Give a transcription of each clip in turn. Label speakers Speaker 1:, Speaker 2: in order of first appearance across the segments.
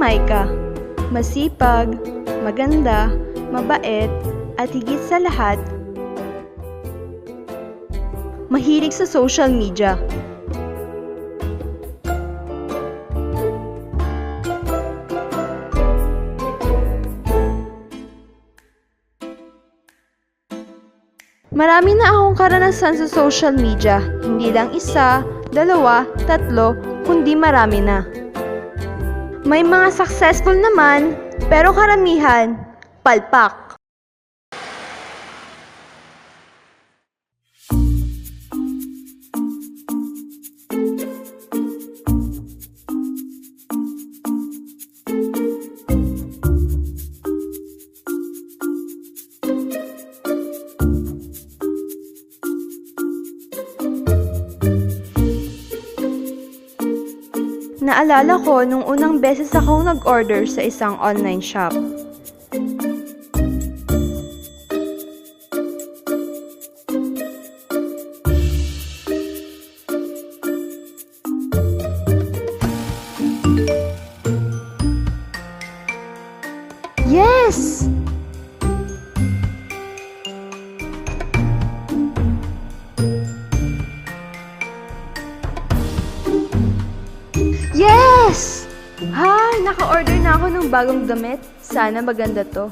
Speaker 1: Maika. Masipag, maganda, mabait, at higit sa lahat, mahilig sa social media. Marami na akong karanasan sa social media. Hindi lang isa, dalawa, tatlo, kundi marami na. May mga successful naman, pero karamihan, palpak. Naalala ko nung unang beses akong nag-order sa isang online shop. Naka-order na ako ng bagong damit. Sana maganda to.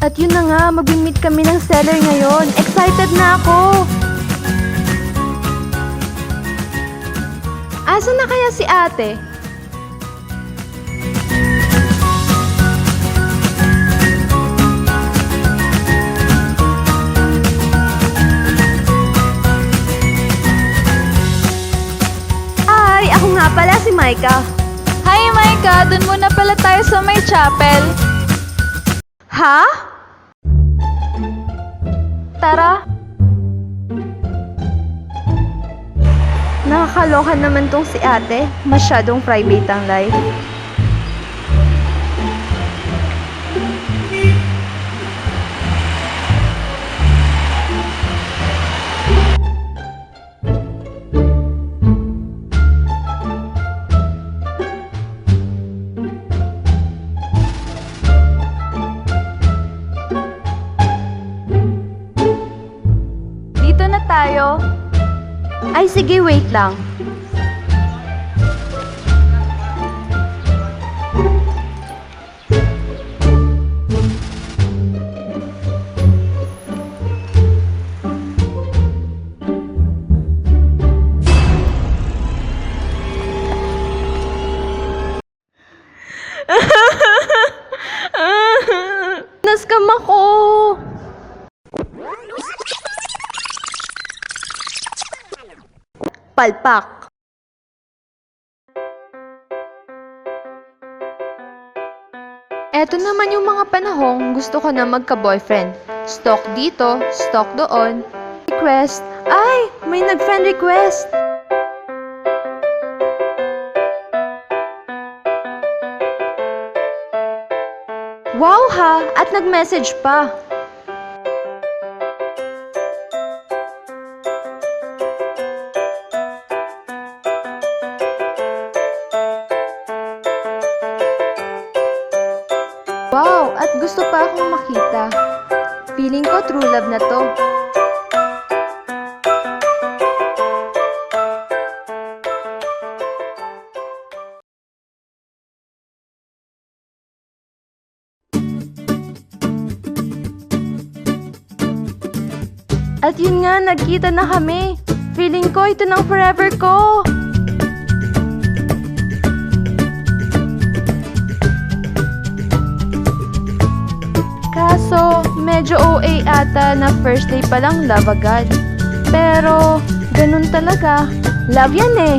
Speaker 1: At yun na nga, mag-meet kami ng seller ngayon. Excited na ako! Asa na kaya si ate? Nga pala si Maika.
Speaker 2: Hi, Micah! Doon muna pala tayo sa may chapel.
Speaker 1: Ha?
Speaker 2: Tara.
Speaker 1: Nakakaloka naman tong si ate. Masyadong private ang life. Lang. Naskam ako! Palpak. Eto naman yung mga panahong gusto ko na magka-boyfriend. Stalk dito, stalk doon. Request. Ay, may nag-friend request. Wow ha! At nag-message pa. Gusto pa akong makita. Feeling ko true love na to. At yun nga, nagkita na kami. Feeling ko ito ng forever ko. Kaso, medyo OA ata na first day pa lang love agad. Pero, ganun talaga. Love yan eh.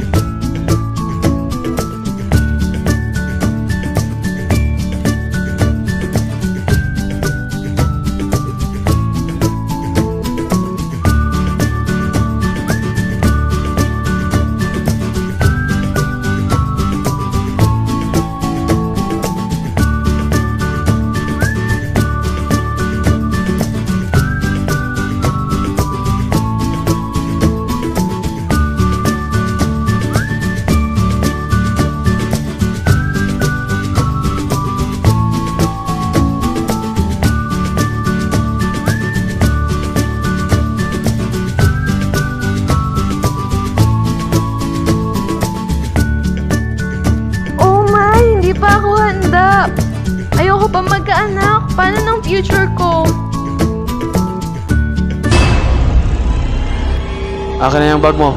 Speaker 3: Akin na yung bag mo.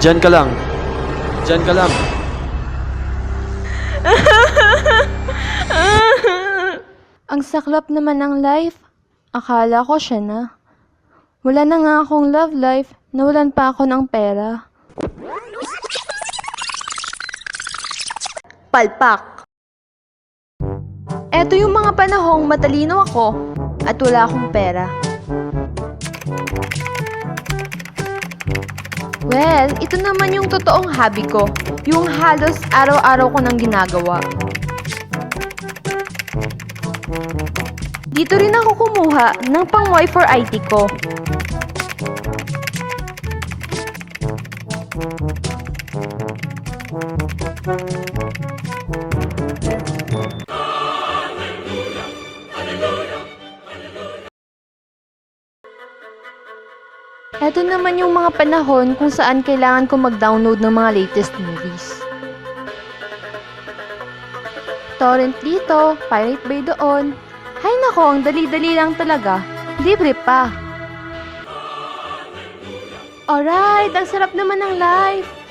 Speaker 3: Diyan ka lang. Diyan ka lang.
Speaker 1: Ang saklap naman ng life. Akala ko siya na. Wala na nga akong love life, nawalan pa ako ng pera. Palpak. Eto yung mga panahong matalino ako at wala akong pera. Well, ito naman yung totoong hobby ko. Yung halos araw-araw ko nang ginagawa. Dito rin ako kumuha ng pang for IT ko. Ito naman yung mga panahon kung saan kailangan ko mag-download ng mga latest movies. Torrent dito, Pirate Bay doon. Hay nako, ang dali-dali lang talaga. Libre pa. Alright, ang sarap naman ng life.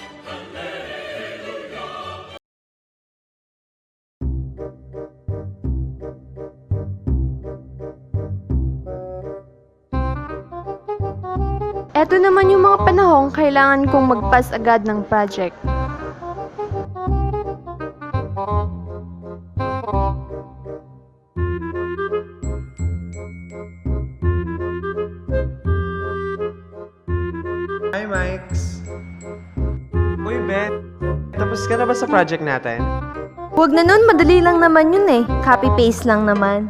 Speaker 1: Eto naman yung mga panahong kailangan kong mag-pass agad ng project.
Speaker 4: Hi, Mikes. Uy, Ben. Tapos ka na ba sa project natin?
Speaker 1: Huwag na nun, madali lang naman yun eh. Copy-paste lang naman.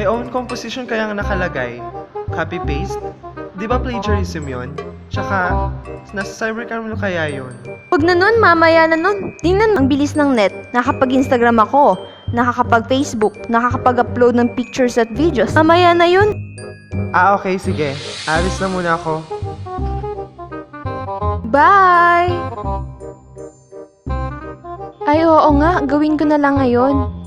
Speaker 4: Eh, own composition kaya nga nakalagay. Copy-paste? Di ba plagiarism yun? Tsaka, nasa cybercrime kaya yun?
Speaker 1: Huwag na nun, mamaya na nun. Tingnan, ang bilis ng net. Nakakapag-Instagram ako. Nakakapag-Facebook. Nakakapag-upload ng pictures at videos. Mamaya na yun.
Speaker 4: Ah, okay, sige. Alis na muna ako.
Speaker 1: Bye! Ay, oo nga. Gawin ko na lang ngayon.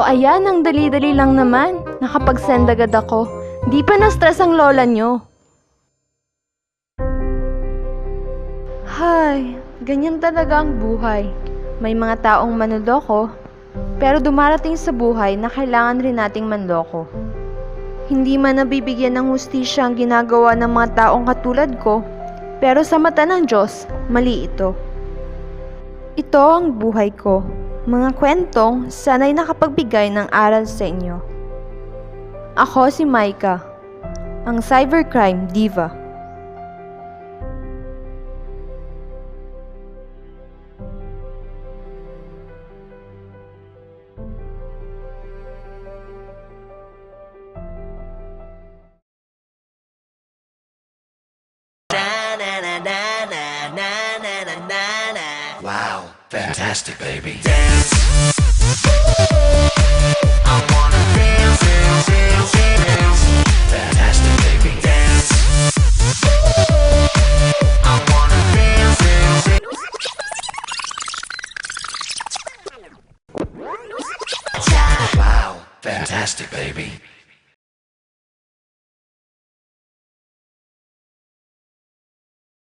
Speaker 1: Oh, ayan, ang dali-dali lang naman. Nakapag-send agad ako. Di pa na-stress ang lola nyo. Hay, ganyan talaga ang buhay. May mga taong manloloko, pero dumarating sa buhay na kailangan rin nating manloko. Hindi man nabibigyan ng hustisya ang ginagawa ng mga taong katulad ko, pero sa mata ng Diyos, mali ito. Ito ang buhay ko. Mga kwentong sana'y nakapagbigay ng aral sa inyo. Ako si Maika, ang cybercrime diva.
Speaker 5: nasty, baby. Dance. I wanna dance, dance, dance, dance. Fantastic.